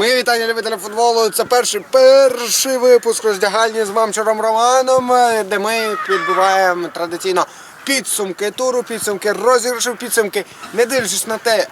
Мої вітання любителям футболу. Це перший перший випуск роздягальні з Мамчуром Романом, де ми підбиваємо традиційно підсумки туру, підсумки розіграшів, підсумки, не дивлячись на те,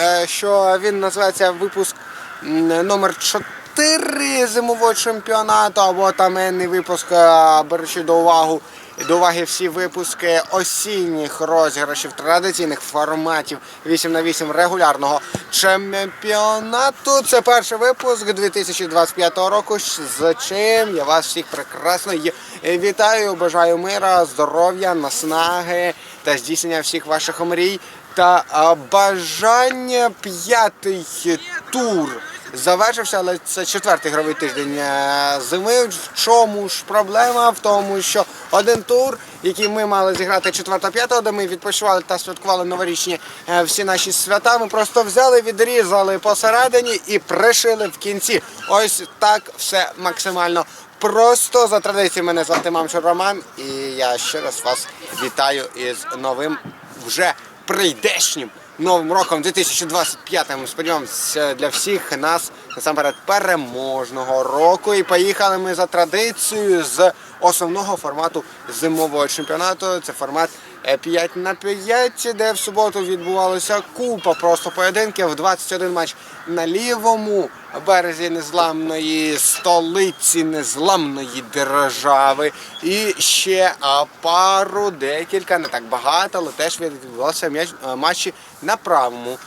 е, що він називається випуск номер 4 зимового чемпіонату, або там енний випуск, е, беручи до увагу до уваги всі випуски осінніх розіграшів традиційних форматів 8 на 8 регулярного чемпіонату. Це перший випуск 2025 року. З чим я вас всіх прекрасно вітаю. Бажаю мира, здоров'я, наснаги та здійснення всіх ваших мрій. Та бажання п'ятий тур завершився, але це четвертий ігровий тиждень е, зими. В чому ж проблема? В тому, що один тур, який ми мали зіграти 4-5, де ми відпочивали та святкували новорічні е, всі наші свята. Ми просто взяли, відрізали посередині і пришили в кінці. Ось так все максимально. Просто за традицією мене звати Мамчур Роман, і я ще раз вас вітаю із новим вже прийдешнім новим роком 2025. Сподіваємося для всіх нас насамперед переможного року. І поїхали ми за традицією з основного формату зимового чемпіонату. Це формат 5 на 5, де в суботу відбувалася купа просто поєдинків. 21 матч на лівому березі незламної столиці незламної держави. І ще пару, декілька, не так багато, але теж відбувалися матчі на правому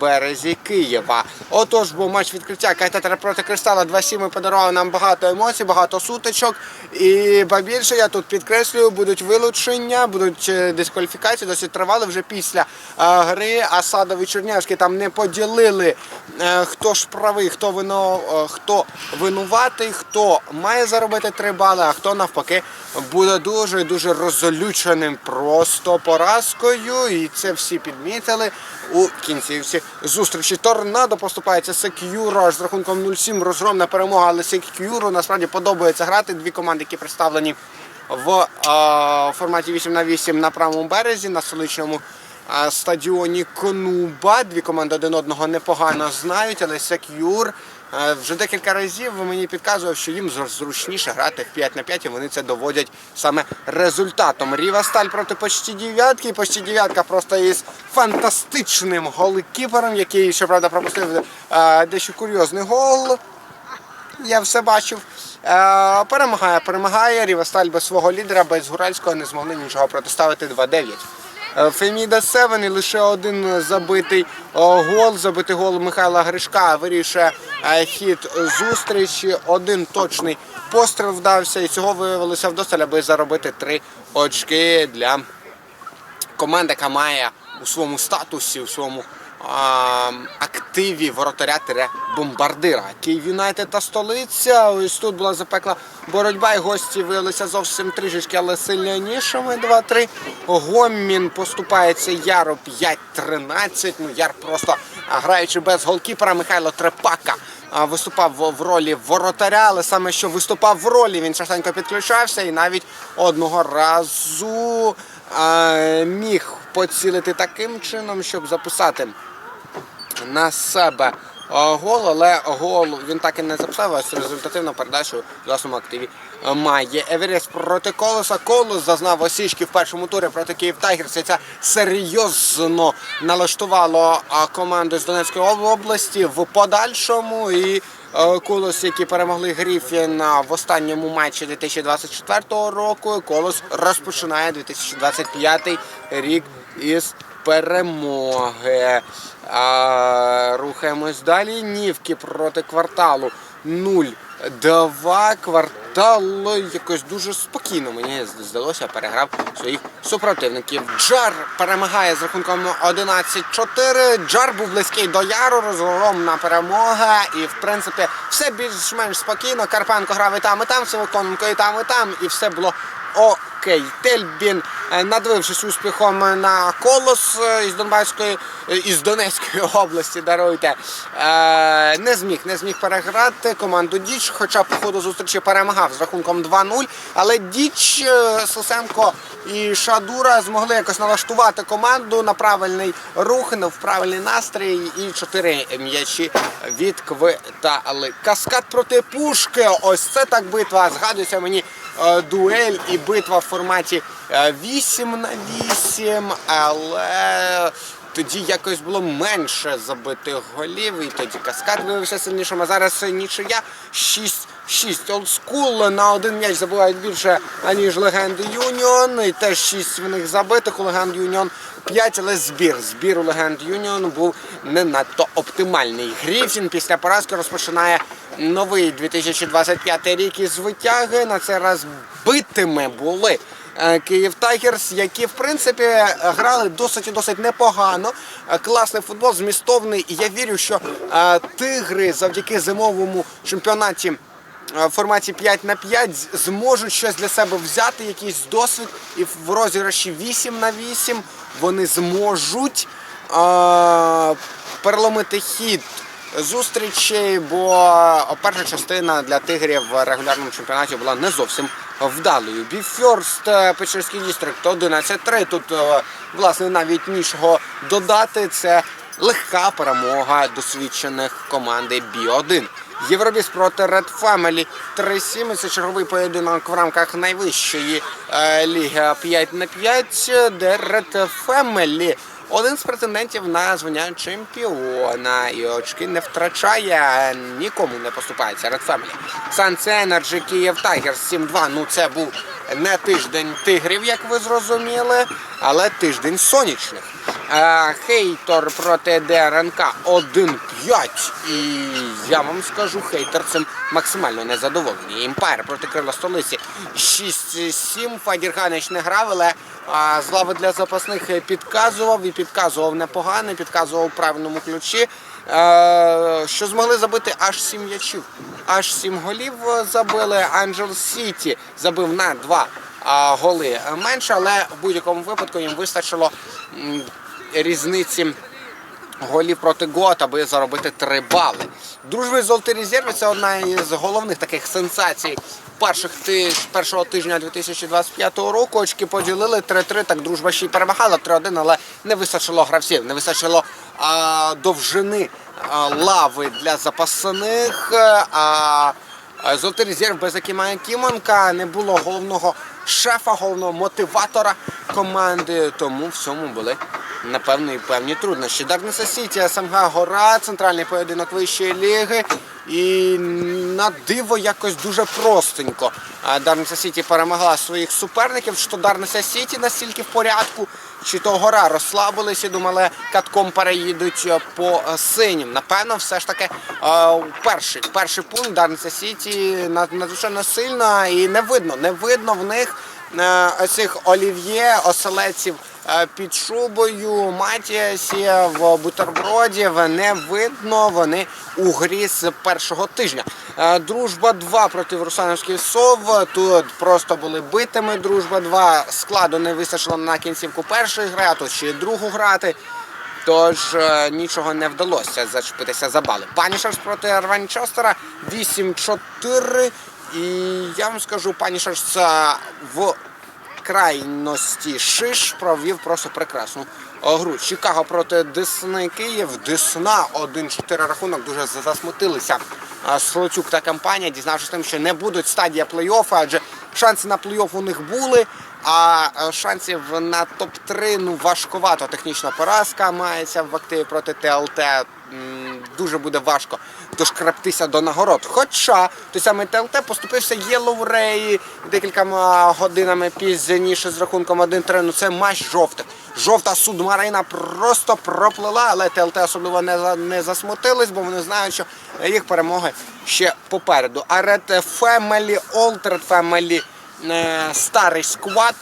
березі Києва. Отож, був матч відкриття Кайтатера проти Кристала 2-7 подарував нам багато емоцій, багато сутичок. І ба більше я тут підкреслюю, будуть вилучення, будуть е, дискваліфікації, досить тривали вже після е, гри. Асадов і Чернявський там не поділили, е, хто ж правий, хто вино, хто винуватий, хто має заробити три бали, а хто навпаки буде дуже дуже розолюченим просто поразкою. І це всі підмітили у кінцівці зустрічі. Торнадо поступається Секюро з рахунком 0-7 розгромна перемога, але Секюро насправді подобається грати. Дві команди, які представлені в е, форматі 8 на 8 на правому березі на столичному стадіоні Конуба. Дві команди один одного непогано знають, але Секюр вже декілька разів мені підказував, що їм зручніше грати 5 на 5, і вони це доводять саме результатом. Ріва Сталь проти почті дев'ятки. І почті дев'ятка просто із фантастичним голкіпером, який, щоправда, пропустив е, дещо курйозний гол. Я все бачив. Е, перемагає, перемагає. Рівесталь без свого лідера, без Гуральського не змогли нічого протиставити 2-9. Е, Феміда Севен і лише один забитий гол. Забитий гол Михайла Гришка вирішує е, хід зустрічі. Один точний постріл вдався, і цього виявилося вдосталь, аби заробити три очки для команди, яка має у своєму статусі, у своєму активі воротаря бомбардира. Київ Юнайтед та столиця. Ось тут була запекла боротьба, і гості виявилися зовсім трішечки, але сильнішими. 2-3. Гомін поступається Яру 5-13. Ну, Яр просто граючи без голкіпера Михайло Трепака. Виступав в- ролі воротаря, але саме що виступав в ролі, він частенько підключався і навіть одного разу міг поцілити таким чином, щоб записати на себе а, гол, але гол він так і не записав, а результативну передачу в власному активі має. Еверест проти колеса. Колос зазнав осічки в першому турі проти Київ Тайгерс. І Це серйозно налаштувало а, команду з Донецької області в подальшому. І е, Колос, які перемогли Гріфіна в останньому матчі 2024 року. Колос розпочинає 2025 рік із перемоги. А, рухаємось далі. Нівки проти кварталу 0-2. Квартал якось дуже спокійно, мені здалося, переграв своїх супротивників. Джар перемагає з рахунком 11-4. Джар був близький до яру, розгромна перемога. І в принципі все більш-менш спокійно. Карпенко грав і там, і там, Сивоконенко і там, і там, і все було окей. Тельбін е, надивившись успіхом на колос е, із Донбаської е, із Донецької області, даруйте, не зміг не зміг переграти команду Діч, хоча по ходу зустрічі перемагав з рахунком 2-0. Але Діч, Сосенко і Шадура змогли якось налаштувати команду на правильний рух, на- правильний настрій і чотири м'ячі відквитали. Каскад проти пушки. Ось це так битва. Згадується мені дуель і битва форматі е, 8 на 8, але. Тоді якось було менше забитих голів, і тоді каскад виявився сильнішим. А зараз нічия 6-6 олдскул на один м'яч забувають більше, аніж легенди Юніон. І теж 6 в них забитих у легенд Юніон 5, але збір. Збір у легенд Юніон був не надто оптимальний. Гріфін після поразки розпочинає новий 2025 рік із витяги. На цей раз битими були. е, Київ Тайгерс, які в принципі грали досить досить непогано. Е, Класний футбол, змістовний. І я вірю, що е, тигри завдяки зимовому чемпіонаті в форматі 5 на 5 зможуть щось для себе взяти, якийсь досвід. І в розіграші 8 на 8 вони зможуть переломити хід зустрічей, бо перша частина для тигрів в регулярному чемпіонаті була не зовсім вдалою. Біфьорст Печерський дістрикт 11-3. Тут е, власне навіть нічого додати. Це легка перемога досвідчених команди Бі-1. Євробіс проти Red Family 3-7. Це черговий поєдинок в рамках найвищої е, ліги 5 на 5, де Red Family один з претендентів на звання чемпіона і очки не втрачає, нікому не поступається. Red Family. Sunset Energy Київ Tigers 7-2. Ну це був не тиждень тигрів, як ви зрозуміли, але тиждень сонячних. Е, Хейтор проти ДРНК 1-5. І я вам скажу, хейтер цим максимально незадоволений. Імпайр проти крила столиці 6-7. Фадір Ганич не грав, але а, з лави для запасних підказував і підказував непогано, підказував у правильному ключі. Е, що змогли забити аж 7 м'ячів. Аж 7 голів забили. Анджел Сіті забив на 2 а, голи менше, але в будь-якому випадку їм вистачило різниці голів проти ГОТ, аби заробити 3 бали. Дружби золотий резерв це одна із головних таких сенсацій перших тиж, першого тижня 2025 року. Очки поділили 3-3, так дружба ще й перемагала 3-1, але не вистачило гравців, не вистачило а, довжини а, лави для запасних. А, Золотий резерв без Акіма Кімонка не було головного шефа, головного мотиватора команди, тому в цьому були напевно і певні труднощі. Дарнеса Сіті, СМГ Гора, центральний поєдинок вищої ліги. І на диво якось дуже простенько. Дарнеса Сіті перемогла своїх суперників, що Дарнеса Сіті настільки в порядку, чи то гора розслабилися, думали, катком переїдуть е, по е, синім. Напевно, все ж таки е, перший, перший пункт Дарнеса Сіті над- надзвичайно сильна і не видно, не видно в них е, цих олів'є, оселедців е, під шубою, матіасі в бутербродів не видно. Вони у грі з першого тижня. Е, Дружба 2 проти Русановських сов. Тут просто були битими. Дружба 2 складу не вистачило на кінцівку першої гри, а тут ще другу грати. Тож нічого не вдалося зачепитися за бали. Панішерс проти Рванчестера 8-4. І я вам скажу, Панішерс в крайності Шиш провів просто прекрасну е, гру. Чикаго проти Десни Київ. Десна 1-4 рахунок. Дуже засмутилися е, Слоцюк та компанія, дізнавшись тим, що не будуть стадія плей-оффу, адже шанси на плей-офф у них були. А е, шансів на топ-3 ну важковато. Технічна поразка мається в активі проти ТЛТ. Дуже буде важко дошкраптися до нагород. Хоча той самий ТЛТ поступився Єлоу Рей декількома годинами пізніше з рахунком 1-3. Ну це матч жовтих. Жовта судмарина просто проплила, але ТЛТ особливо не, не засмутились, бо вони знають, що їх перемоги ще попереду. А Red Family, Old Red Family, е, старий сквад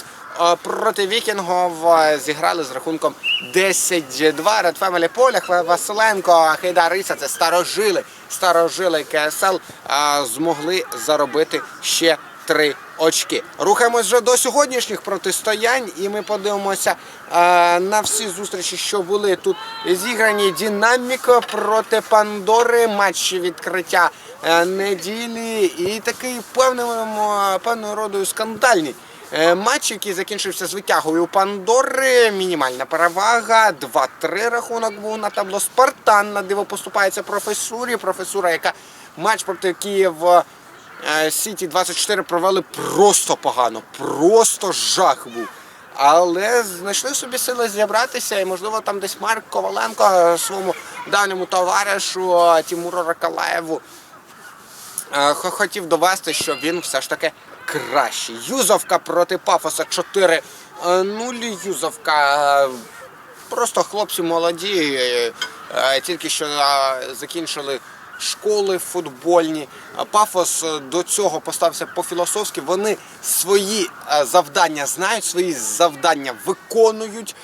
проти вікінгів е, зіграли з рахунком 10-2. Red Family Полях, Василенко, Хейдар Іса, це старожили. Старожили КСЛ е, змогли заробити ще три очки. Рухаємось вже до сьогоднішніх протистоянь, і ми подивимося е, на всі зустрічі, що були тут зіграні. Динаміка проти Пандори, матчі відкриття е, неділі і такий певним, е, певною родою скандальний. Е, Матч, який закінчився з витягою Пандори, мінімальна перевага, 2-3 рахунок був на табло. Спартан на диво поступається професурі. Професура, яка матч проти Київ е, Сіті 24 провели просто погано, просто жах був. Але знайшли собі сили зібратися, і можливо там десь Марк Коваленко е, своєму давньому товаришу Тимуру Ракалаєву хотів довести, що він все ж таки кращий. Юзовка проти Пафоса 4-0. Юзовка е, просто хлопці молоді, е, е, тільки що закінчили школи футбольні. Пафос до цього поставився по-філософськи. Вони свої завдання знають, свої завдання виконують.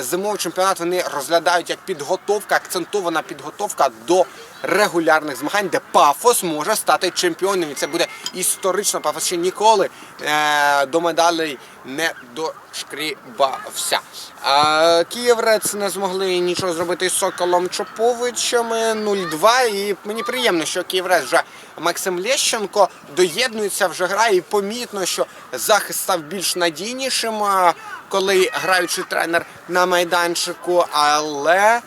Зимовий чемпіонат вони розглядають як підготовка, акцентована підготовка до регулярних змагань, де Пафос може стати чемпіоном. І це буде історично. Пафос ще ніколи е, до медалей не дошкрібався. А Київрец не змогли нічого зробити з Соколом Чоповичами 0-2. І мені приємно, що Київрец вже Максим Лещенко доєднується, вже грає. І помітно, що захист став більш надійнішим, коли граючий тренер на майданчику, але е,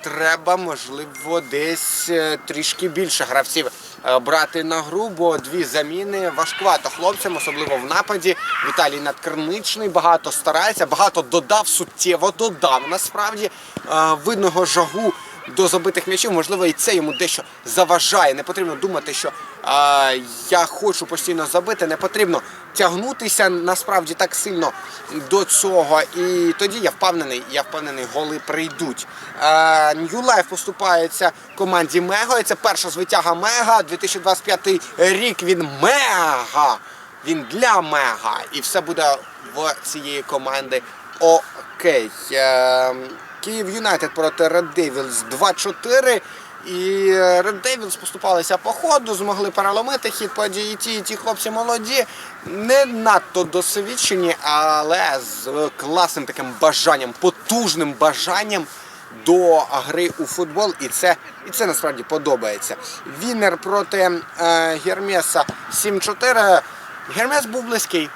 треба, можливо, десь е, трішки більше гравців е, брати на гру, бо дві заміни важкувато хлопцям, особливо в нападі. Віталій Надкриничний багато старається, багато додав, суттєво додав. Насправді е, видно його жагу до забитих м'ячів, можливо, і це йому дещо заважає. Не потрібно думати, що а, я хочу постійно забити. Не потрібно тягнутися насправді так сильно до цього. І тоді я впевнений, я впевнений, голи прийдуть. А, Ньюлайф поступається команді Мего. І це перша звитяга Мега. 2025 рік він мега. Він для мега. І все буде в цієї команди окей. Е, Київ Юнайтед проти Red Devils 2-4. І Red Devils поступалися по ходу, змогли переломити хід подій. І ті, ті хлопці молоді, не надто досвідчені, але з класним таким бажанням, потужним бажанням до гри у футбол. І це, і це насправді подобається. Вінер проти е, Гермеса 7-4. Гермес був близький.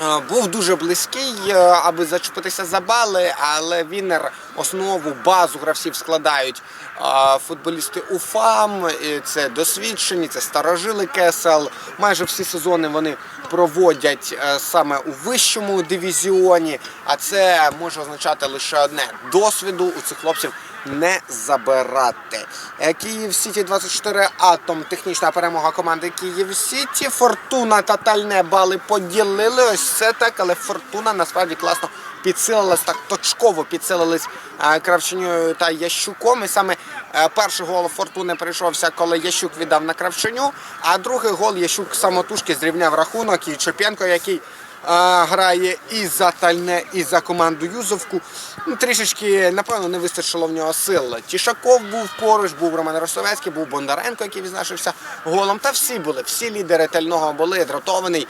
Е, Був дуже близький, е, аби зачепитися за бали, але Вінер основу, базу гравців складають е, футболісти УФАМ. Це досвідчені, це старожили КСЛ. Майже всі сезони вони проводять саме у вищому дивізіоні. А це може означати лише одне досвіду у цих хлопців не забирати. Е, Київ Сіті 24 Атом. Технічна перемога команди Київ Сіті. Фортуна та Тальне бали поділили. Ось це так, але Фортуна насправді класно підсилилась, так точково підсилились е, Кравченю та Ящуком. І саме е, перший гол Фортуни прийшовся, коли Ящук віддав на Кравченю, а другий гол Ящук самотужки зрівняв рахунок і Чопенко, який грає і за Тальне, і за команду Юзовку. Ну, трішечки, напевно, не вистачило в нього сил. Тішаков був поруч, був Роман Ростовецький, був Бондаренко, який відзначився голом. Та всі були, всі лідери тального були дратований,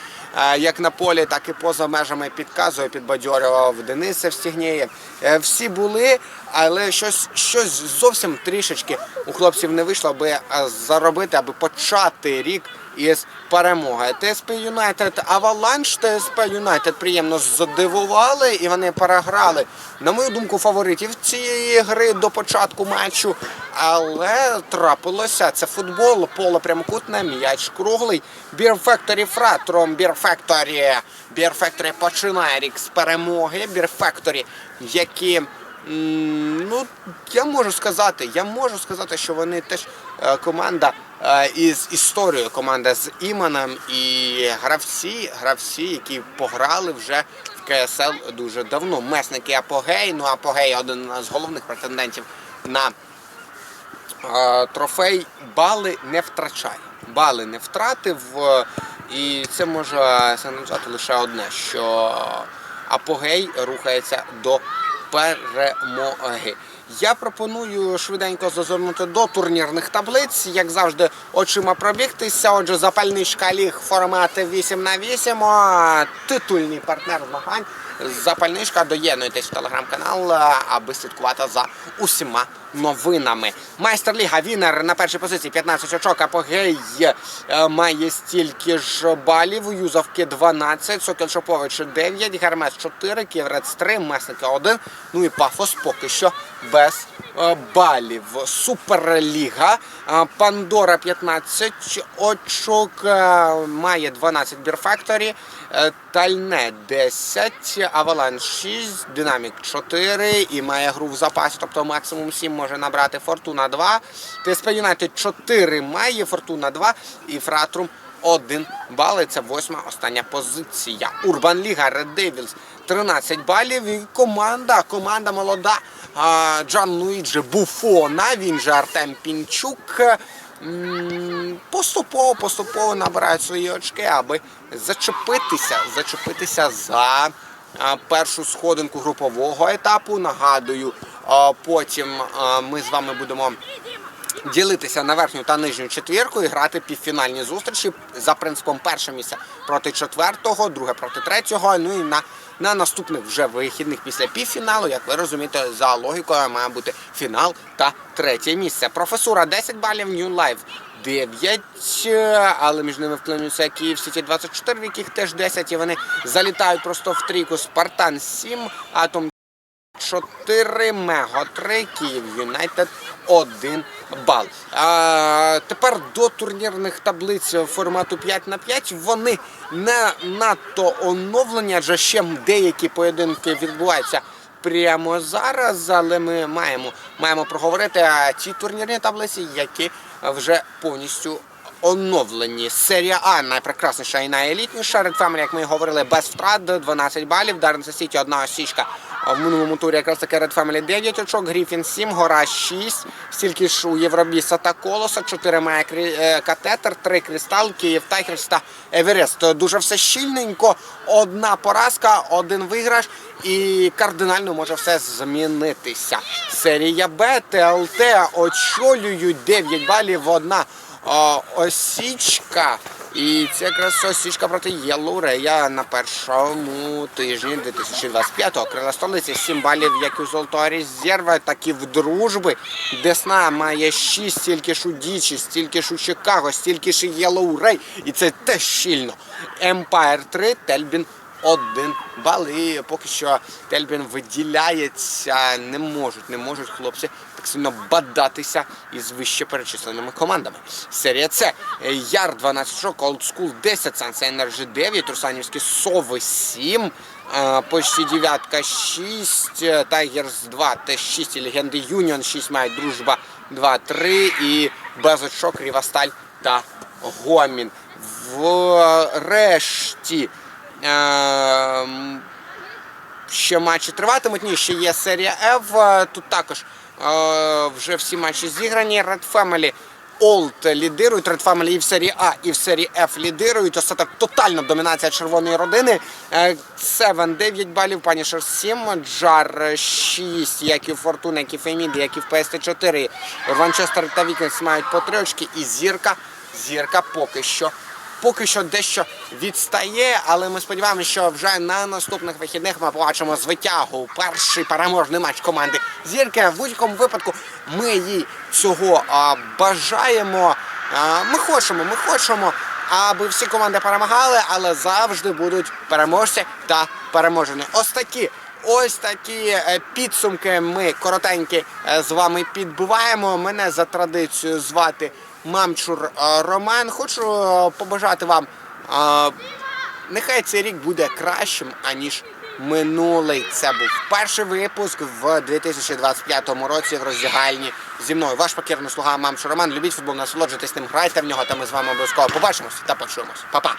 як на полі, так і поза межами підказує, підбадьорював Денис Евстігнєєв. Е, Всі були, але щось, щось зовсім трішечки у хлопців не вийшло, аби заробити, аби почати рік із перемоги. ТСП Юнайтед Аваланш, ТСП Юнайтед приємно задивували і вони переграли, на мою думку, фаворитів цієї гри до початку матчу. Але трапилося це футбол, поле прямокутне, м'яч круглий. Factory Фратром. Beer Factory починає рік з перемоги. Factory, які Ну, я можу сказати, я можу сказати, що вони теж е, команда із історією, команда з іменем і гравці, гравці, які пограли вже в КСЛ дуже давно. Месники Апогей, ну Апогей один з головних претендентів на е, трофей. Бали не втрачає. Бали не втратив, е, і це може сигналізувати лише одне, що Апогей рухається до перемоги. Я пропоную швиденько зазирнути до турнірних таблиць, як завжди, очима пробігтися. Отже, запальний шкаліг формат 8 на 8 титульний партнер змагань. Запальничка, доєднуйтесь в телеграм-канал, аби слідкувати за усіма новинами. Майстер Ліга Вінер на першій позиції 15 очок, Апогей е, має стільки ж балів, Юзовки 12, Сокіл Шопович 9, Гермес 4, Ківрець 3, Месники 1, ну і Пафос поки що без е, балів. Суперліга, е, Пандора 15 очок, е, має 12 бірфакторі, е, Тальне 10, Аваланж 6, Динамік 4 і має гру в запасі, тобто максимум 7 може набрати Фортуна 2. ТСП Юнайтед 4 має, Фортуна 2 і Фратрум 1 бал. Це восьма остання позиція. Урбан Ліга, Red Devils 13 балів. І команда, команда молода. Джан Луїджі Буфона, він же Артем Пінчук. Поступово, поступово набирають свої очки, аби зачепитися, зачепитися за першу сходинку групового етапу. Нагадую, потім ми з вами будемо ділитися на верхню та нижню четвірку і грати півфінальні зустрічі за принципом перше місце проти четвертого, друге проти третього. Ну і на, на наступних вже вихідних після півфіналу, як ви розумієте, за логікою має бути фінал та третє місце. Професура 10 балів, New Life 9, е, але між ними вклинюються Київ Сіті 24, в яких теж 10, і вони залітають просто в трійку. Спартан 7, Атом 4, Мего 3, Київ Юнайтед 1 бал. А, тепер до турнірних таблиць формату 5 на 5 вони не надто оновлені, адже ще деякі поєдинки відбуваються прямо зараз, але ми маємо, маємо проговорити ті турнірні таблиці, які вже повністю оновлені. Серія А найпрекрасніша і найелітніша. Red Family, як ми говорили, без втрат 12 балів. Дарнса Сіті одна осічка. В минулому турі якраз таки Red Family 9 очок, Гріфін 7, Гора 6, стільки ж у Євробіса та Колоса, 4 має е, катетер, 3 Кристал, Київ Тайгерс та Еверест. Дуже все щільненько, одна поразка, один виграш і кардинально може все змінитися. Серія Б, ТЛТ очолюють 9 балів, одна осічка. І це якраз осічка проти Єллоу Рея на першому тижні 2025-го. Крила столиці 7 балів, як у Золотого резерва, так і в дружби. Десна має 6, стільки ж у Дічі, стільки ж у Чикаго, стільки ж і Єллоу І це теж щільно. Empire 3, Тельбін один бал. І поки що Тельбін виділяється. Не можуть, не можуть хлопці так сильно бадатися із вище перечисленими командами. Серія С. Яр 12 шок, Олдскул 10, Санса Енерджі 9, Русанівські Сови 7. а, Почти дев'ятка 6, Тайгерс 2, теж 6, і Легенди Юніон 6 мають дружба 2, 3 і без очок Рівасталь та Гомін. В решті Ем, ще матчі триватимуть. Ні, ще є серія F. Е, Тут також е, вже всі матчі зіграні. Red Family Old лідирують. Red Family і в серії А, і в серії F лідирують. Остаток тотальна домінація червоної родини. Е, Севен 9 балів, Панішер 7, Джар 6, як і у Фортуна, як і Феміді, як і в ПСТ-4. Ванчестер та Вікінс мають по три очки. І зірка, зірка поки що поки що дещо відстає, але ми сподіваємося, що вже на наступних вихідних ми побачимо звитягу. Перший переможний матч команди Зірки. В будь-якому випадку ми їй цього а, бажаємо. А, ми хочемо, ми хочемо. Аби всі команди перемагали, але завжди будуть переможці та переможені. Ось такі Ось такі е, підсумки ми коротенькі е, з вами підбиваємо. Мене за традицією звати Мамчур е, Роман. Хочу е, побажати вам. е, Нехай цей рік буде кращим, аніж минулий. Це був перший випуск в 2025 році в роздягальні зі мною. Ваш покірний слуга Мамчур Роман. Любіть футбол, насолоджуйтесь ним, грайте в нього, та ми з вами обов'язково побачимось та почуємося. Па-па!